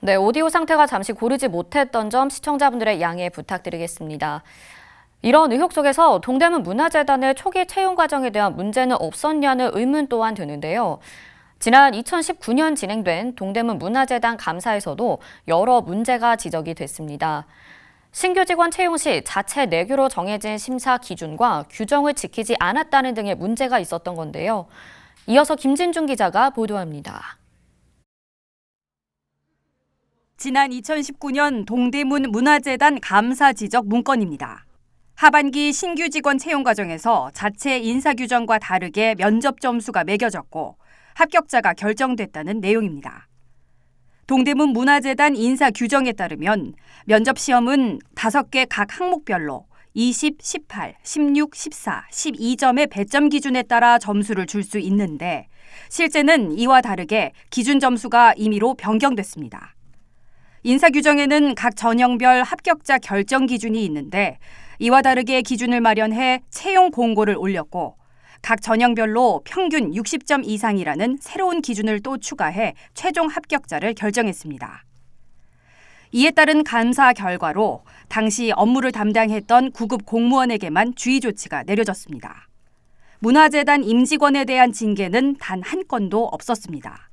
네, 오디오 상태가 잠시 고르지 못했던 점 시청자분들의 양해 부탁드리겠습니다. 이런 의혹 속에서 동대문 문화재단의 초기 채용 과정에 대한 문제는 없었냐는 의문 또한 드는데요. 지난 2019년 진행된 동대문 문화재단 감사에서도 여러 문제가 지적이 됐습니다. 신규 직원 채용 시 자체 내규로 정해진 심사 기준과 규정을 지키지 않았다는 등의 문제가 있었던 건데요. 이어서 김진중 기자가 보도합니다. 지난 2019년 동대문 문화재단 감사 지적 문건입니다. 하반기 신규 직원 채용 과정에서 자체 인사 규정과 다르게 면접 점수가 매겨졌고 합격자가 결정됐다는 내용입니다. 동대문 문화재단 인사 규정에 따르면 면접 시험은 5개 각 항목별로 20, 18, 16, 14, 12점의 배점 기준에 따라 점수를 줄 수 있는데 실제는 이와 다르게 기준 점수가 임의로 변경됐습니다. 인사 규정에는 각 전형별 합격자 결정 기준이 있는데 이와 다르게 기준을 마련해 채용 공고를 올렸고 각 전형별로 평균 60점 이상이라는 새로운 기준을 또 추가해 최종 합격자를 결정했습니다. 이에 따른 감사 결과로 당시 업무를 담당했던 구급 공무원에게만 주의 조치가 내려졌습니다. 문화재단 임직원에 대한 징계는 단 한 건도 없었습니다.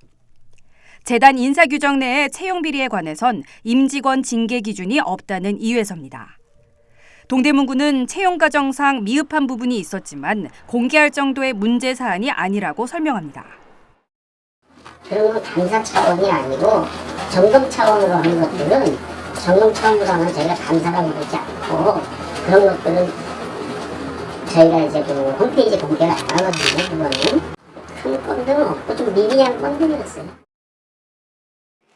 재단 인사 규정 내의 채용 비리에 관해선 임직원 징계 기준이 없다는 이유에서입니다. 동대문구는 채용 과정상 미흡한 부분이 있었지만 공개할 정도의 문제 사안이 아니라고 설명합니다. 건 감사 차원이 아니고 점검 차원으로 하는 것들은 점검 하면 저희가 감사라고 그러지 않고 그런 것들은 저희가 이제 그 홈페이지 공개를 안 하거든요. 그거는 큰 건들은 없고 좀 미비한 건들이었어요.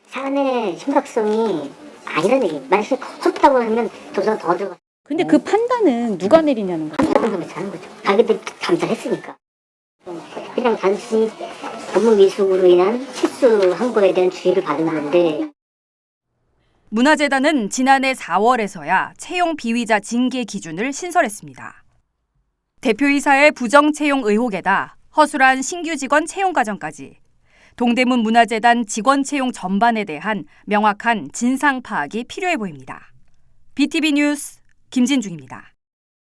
사안의 심각성이 아니라는 얘기. 만약에 컸다고 하면 조사가 더 들어가. 근데 그 판단은 누가 내리냐는 거예요. 감사하면서 하는 거죠. 자기들 감사했으니까. 그냥 단순히 업무 미숙으로 인한 실수한 거에 대한 주의를 받은 건데 문화재단은 지난해 4월에서야 채용 비위자 징계 기준을 신설했습니다. 대표이사의 부정 채용 의혹에다 허술한 신규 직원 채용 과정까지 동대문 문화재단 직원 채용 전반에 대한 명확한 진상 파악이 필요해 보입니다. BTV 뉴스 김진중입니다.